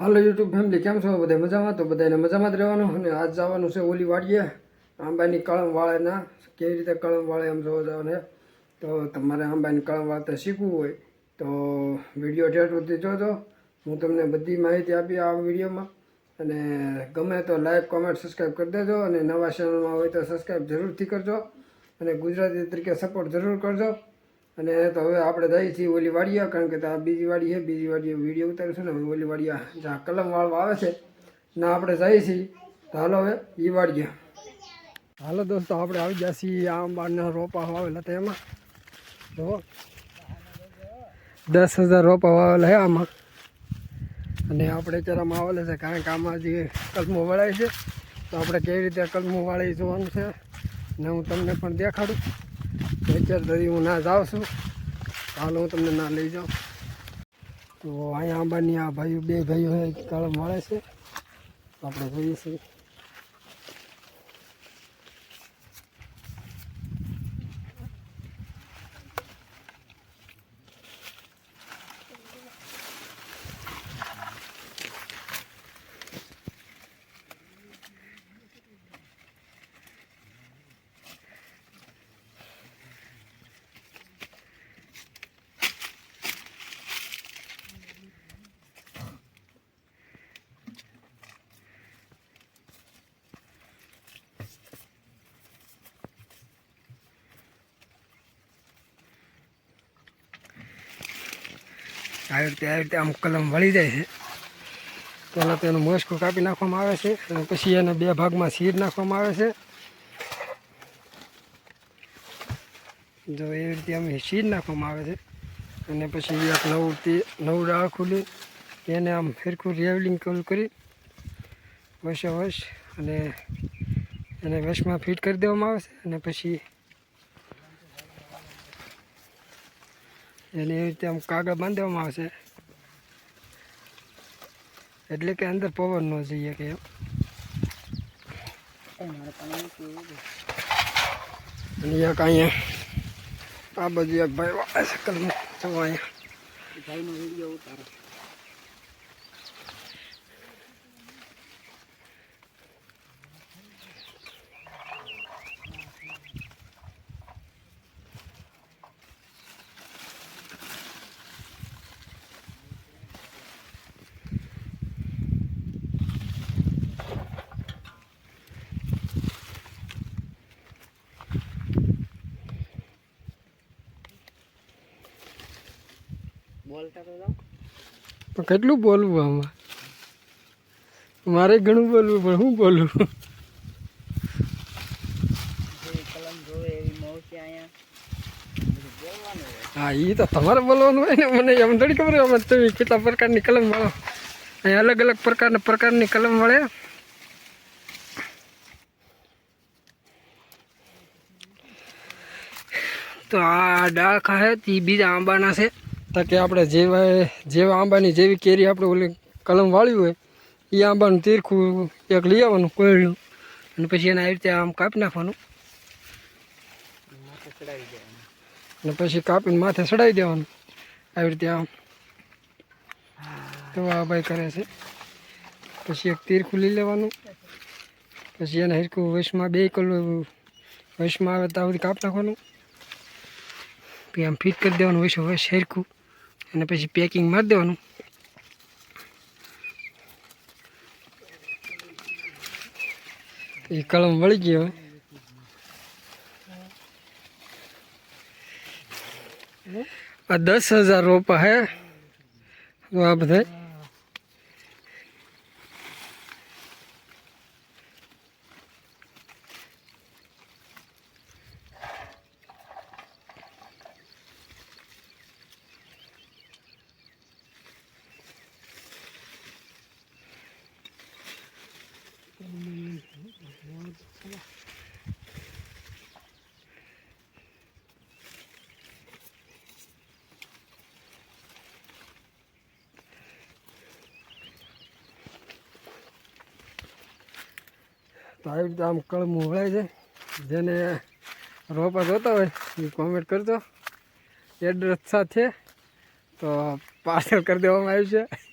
હાલો YouTube family કેમ છો? બધા મજામાં? તો બધાને મજામાં જ રહેવાનું. અને આજ જવાનું છે ઓલી વાડીએ, આંબાની કળમ વાળેના કેવી રીતે કળમ વાળે એમ જોવા જવાને તો તમારે આંબાની કળમ વાળતા શીખવું હોય. તો વીડિયો ઠેઠ સુધી જોજો. હું તમને બધી માહિતી આપી આ વિડીયોમાં. અને ગમે તો લાઈક કોમેન્ટ સબસ્ક્રાઈબ કરી દેજો. અને નવા ચેનલમાં હોય તો સબસ્ક્રાઈબ જરૂરથી કરજો. અને ગુજરાતી તરીકે સપોર્ટ જરૂર કરજો. અને તો હવે આપણે જઈએ છીએ ઓલી વાડિયા કારણ કે આ બીજી વાડી છે, બીજી વાડીએ વીડિયો ઉતારીશું ને ઓલી વાડિયા જ્યાં કલમ વાળવા આવે છે. ના આપણે જઈએ છીએ તો હાલો હવે એ વાડિયા હાલો દોસ્તો, આપણે આવી ગયા છીએ આંબાના રોપા વાવેલા હતા એમાં. જો. દસ હજાર રોપા વાવેલા છે આમાં. અને આપણે ચારામાં આવેલા છે, કારણ કે આમાં જે કલમો વળાય છે, તો આપણે કેવી રીતે કલમો વાળી જોવાનું છે, ને હું તમને પણ દેખાડું. તો દરી હું ના જાઉં છું. હાલ, હું તમને ના લઈ જાઉં. તો અહીંયા આંબાની આ ભાઈઓ, બે ભાઈઓ કાળ મળે છે. આપણે જોઈએ છીએ. આવી રીતે આવી રીતે આમ કલમ વળી જાય છે. પહેલાં તેનું મોસ્કો કાપી નાખવામાં આવે છે અને પછી એને બે ભાગમાં સીડ નાખવામાં આવે છે. જો એવી રીતે અમે સીડ નાખવામાં આવે છે અને પછી એક નવું તે, નવું ડાળ ખુલી, એને આમ ફેરખું રેવલિંગ કોલ કરી વશે વશ અને એને વશમાં ફિટ કરી દેવામાં આવે છે અને પછી એને એવી રીતે આમ કાગળ બાંધવામાં આવશે એટલે કે અંદર પવન ન જઈએ કે એમ. અને એક અહીંયા આ બાજુ એક ભાઈ વાળે છે, કલમ જો અહીંયા. ભાઈનો વીડિયો ઉતારો બોલતા તો પણ કેટલું બોલવું આમાં? મારે ઘણું બોલવું પણ હું બોલું? અહીંયા. હા એ તો તમારે બોલવાનું હોય ને મને એમ થોડી ખબર હોય તમે કેટલા પ્રકારની કલમ મળો અહીં અલગ અલગ પ્રકારના પ્રકારની કલમ મળે તો આ ડાળખા છે એ બીજા આંબાના છે. તો કે આપણે જેવા જેવા આંબાની જેવી કેરી આપણે ઓલી કલમ વાળી હોય, એ આંબાનું તીરખું એક લઈ આવવાનું કોયડું અને પછી એને આવી રીતે આમ કાપી નાખવાનું. અને પછી કાપીને માથે ચડાવી દેવાનું. આવી રીતે આમ. તો આ ભાઈ કરે છે. પછી એક તીરખું લઈ લેવાનું. પછી એને હરકું વશમાં બે કલો વશમાં આવે ત્યાં સુધી કાપ નાખવાનું. પછી આમ ફિટ કરી દેવાનું વશ વશ હરકું અને પછી પેકિંગ મારી દેવાનું. એ કલમ વળી ગયો. આ દસ હજાર રોપા હે. આ બધા તો આવી રીતે આમ કળ મોહળાય છે. જેને રોપા જોતા હોય, એ કોમેન્ટ કરજો. એડ્રેસ સાથે તો પાર્સલ કરી દેવામાં આવ્યું છે.